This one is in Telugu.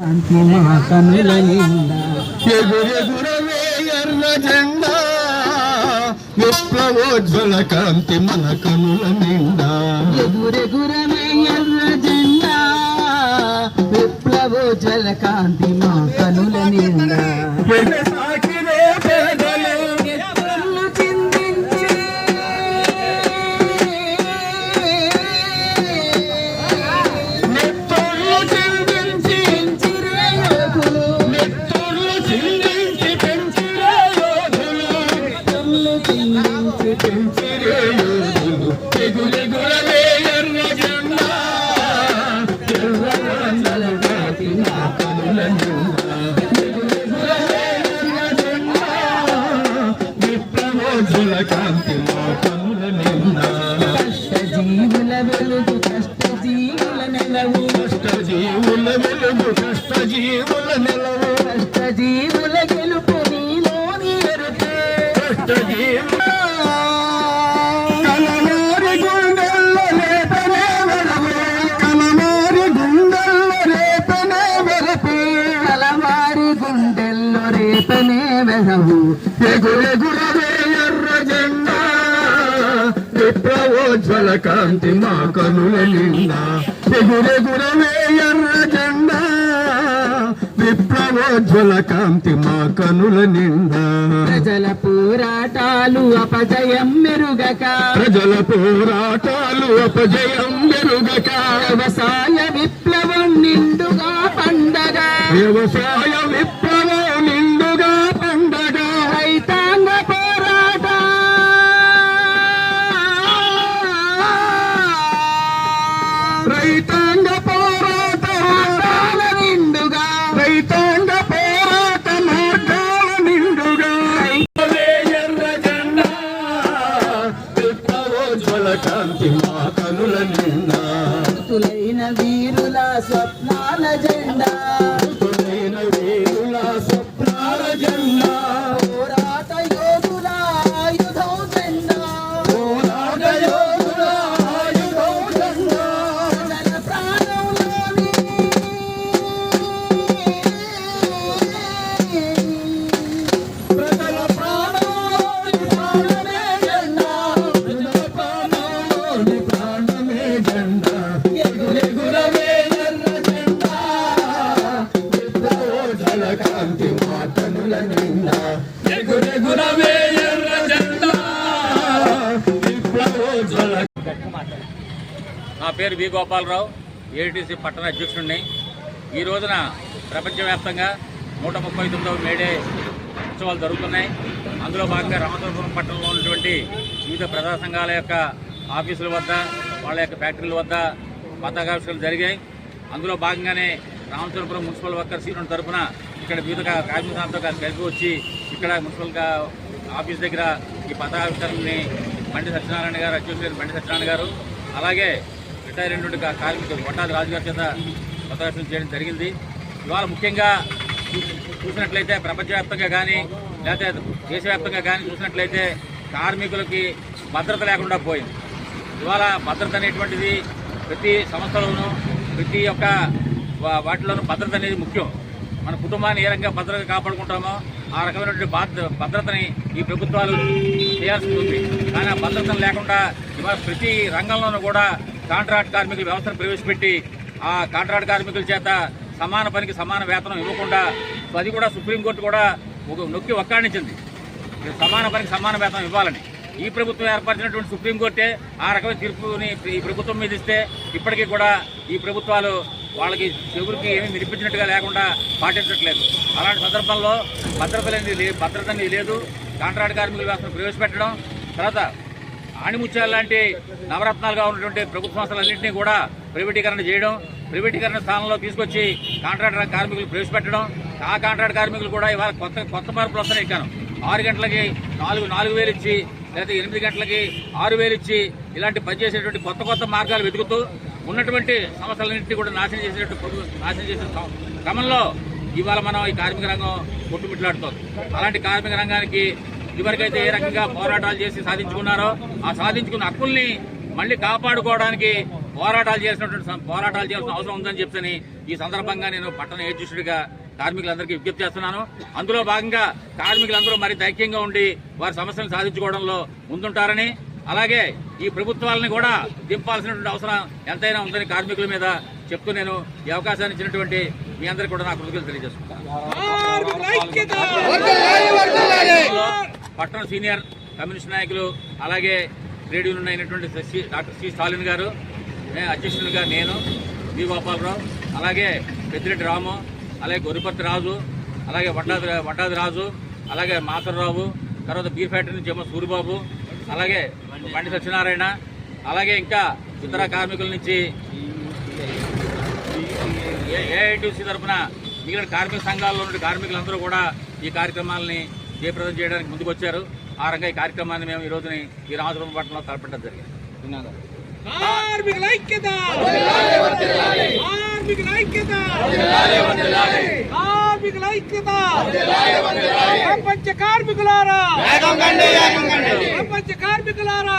శాంతి మా కనుల నిండా ఎగురెగురవే ఎర్ర జెండా. విప్లవోజ్వల కాంతి మన కనుల నిండా. ఎగురెగురమే ఎర్ర జెండా. విప్లవోజ్వల కాంతి మా కనుల నిండా. విప్లవోజ్వల కాంతి మా కనుల నిండా కష్ట జీవుల వెలుగు కష్ట జీవుల నెలవు. కష్ట జీవుల వెలుగు కష్ట జీవుల నెలవు. కష్ట జీవుల గెలుపు నీలోని ఎరుపే కష్ట జీవుల కలనారి గుండెల్లో లేపనే వెలుగు కలనారి విప్లవోజ్వల కాంతి మా కనుల నిండా. ఎగురెగురవే ఎర్ర జెండా. విప్లవోజ్వల కాంతి మా కనుల నిండా. ప్రజల పోరాటాలు అపజయం మెరుగక ప్రజల పోరాటాలు అపజయం మెరుగక వ్యవసాయ విప్లవం నిండుగా పండగ. వ్యవసాయ నా పేరు వి గోపాలరావు ఏటీసీ పట్టణ అధ్యక్షుడిని. ఈ రోజున ప్రపంచవ్యాప్తంగా నూట ముప్పై తొమ్మిదవ మేడే ఉత్సవాలు జరుగుతున్నాయి. అందులో భాగంగా రామచంద్రపురం పట్టణంలో ఉన్నటువంటి వివిధ ప్రజా సంఘాల యొక్క ఆఫీసుల వద్ద వాళ్ళ యొక్క ఫ్యాక్టరీల వద్ద పతాకావిష్కరణలు జరిగాయి. అందులో భాగంగానే రామచంద్రపురం మున్సిపల్ వర్కర్స్ యూనియన్ తరఫున ఇక్కడ వివిధ కార్మిక సంస్థతో కలిపి వచ్చి ఇక్కడ మున్సిపల్ ఆఫీస్ దగ్గర ఈ పతాకావిష్కరణని బండి సత్యనారాయణ గారు అధ్యక్షులు బండి సత్యనారాయణ గారు అలాగే రిటైర్ అయినటువంటి కార్మికులు కొట్టాది రాజు గారి చేత పతాకావిష్కరణ చేయడం జరిగింది. ఇవాళ ముఖ్యంగా చూ- చూసినట్లయితే ప్రపంచవ్యాప్తంగా కానీ లేకపోతే దేశవ్యాప్తంగా కానీ చూసినట్లయితే కార్మికులకి భద్రత లేకుండా పోయింది. ఇవాళ భద్రత అనేటువంటిది ప్రతి సంస్థలోనూ ప్రతి ఒక్క వా- వాటిలోనూ భద్రత అనేది ముఖ్యం. మన కుటుంబాన్ని ఏ రకంగా భద్రత కాపాడుకుంటామో ఆ రకమైనటువంటి బాధ్య భద్రతని ఈ ప్రభుత్వాలు చేయాల్సి ఉంది కానీ ఆ భద్రతను లేకుండా ఇవాళ ప్రతి రంగంలోనూ కూడా కాంట్రాక్ట్ కార్మికుల వ్యవస్థను ప్రవేశపెట్టి ఆ కాంట్రాక్ట్ కార్మికుల చేత సమాన పనికి సమాన వేతనం ఇవ్వకుండా అది కూడా సుప్రీంకోర్టు కూడా ఒక నొక్కి ఒక్కాణించింది సమాన పనికి సమాన వేతనం ఇవ్వాలని. ఈ ప్రభుత్వం ఏర్పరిచినటువంటి సుప్రీంకోర్టే ఆ రకమైన తీర్పుని ఈ ప్రభుత్వం మీద ఇస్తే ఇప్పటికీ కూడా ఈ ప్రభుత్వాలు వాళ్ళకి చెవులకి ఏమీ వినిపించినట్టుగా లేకుండా పాటించట్లేదు. అలాంటి సందర్భంలో భద్రత లేని భద్రత అనేది లేదు. కాంట్రాక్ట్ కార్మికుల వ్యవస్థను ప్రవేశపెట్టడం తర్వాత ఆణిముత్యాలు లాంటి నవరత్నాలుగా ఉన్నటువంటి ప్రభుత్వ సంస్థలన్నింటినీ కూడా ప్రైవేటీకరణ చేయడం ప్రైవేటీకరణ స్థానంలో తీసుకొచ్చి కాంట్రాక్ట్ కార్మికులు ప్రవేశపెట్టడం ఆ కాంట్రాక్ట్ కార్మికులు కూడా ఇవాళ కొత్త కొత్త మార్పులు వస్తున్నాయి. ఇచ్చాను ఆరు గంటలకి నాలుగు నాలుగు వేలు ఇచ్చి లేదా ఎనిమిది గంటలకి ఆరు వేలు ఇచ్చి ఇలాంటి పనిచేసేటువంటి కొత్త కొత్త మార్గాలు వెతుకుతూ ఉన్నటువంటి సమస్యలన్నింటినీ కూడా నాశనం చేసేటట్టు నాశనం చేసిన క్రమంలో ఇవాళ మనం ఈ కార్మిక రంగం కొట్టుమిట్లాడుతోంది. అలాంటి కార్మిక రంగానికి ఇవరికైతే ఏ రకంగా పోరాటాలు చేసి సాధించుకున్నారో ఆ సాధించుకున్న హక్కుల్ని మళ్ళీ కాపాడుకోవడానికి పోరాటాలు చేసినటువంటి పోరాటాలు చేయాల్సిన అవసరం ఉందని చెప్పని ఈ సందర్భంగా నేను పట్టణ అధ్యక్షుడిగా కార్మికులందరికీ విజ్ఞప్తి చేస్తున్నాను. అందులో భాగంగా కార్మికులందరూ మరి ఐక్యంగా ఉండి వారి సమస్యలను సాధించుకోవడంలో ముందుంటారని అలాగే ఈ ప్రభుత్వాలను కూడా దింపాల్సినటువంటి అవసరం ఎంతైనా ఉందని కార్మికుల మీద చెప్తూ నేను ఈ అవకాశాన్ని ఇచ్చినటువంటి మీ అందరికీ కూడా నా కృతజ్ఞతలు తెలియజేసుకుంటాను. పట్టణ సీనియర్ కమ్యూనిస్ట్ నాయకులు అలాగే ట్రేడ్ యూనియన్ అయినటువంటి డాక్టర్ సి స్టాలిన్ గారు నే- అధ్యక్షునిగా నేను వి గోపాలరావు అలాగే పెద్దిరెడ్డి రాము అలాగే గొరిపర్తి రాజు అలాగే వడ్డాది వడ్డాది రాజు అలాగే మాసరరావు తర్వాత బీర్ ఫ్యాక్టరీ నుంచి ఏమో సూరిబాబు అలాగే బండి సత్యనారాయణ అలాగే ఇంకా ఇతర కార్మికుల నుంచి ఏఐటీసీ తరఫున మిగిలిన కార్మిక సంఘాల్లో ఉన్న కార్మికులందరూ కూడా ఈ కార్యక్రమాలని జయప్రదం చేయడానికి ముందుకు వచ్చారు ఆ రంగా ఈ కార్యక్రమాన్ని మేము ఈ రోజుని ఈ రామచంద్ర పట్టణంలో తలపెట్టడం జరిగింది ధన్యవాదాలు కార్మికుల ఐక్యత! కార్మికుల ఐక్యత! కార్మికుల ఐక్యత! ప్రపంచ కార్మికులారా! ప్రపంచ కార్మికులారా!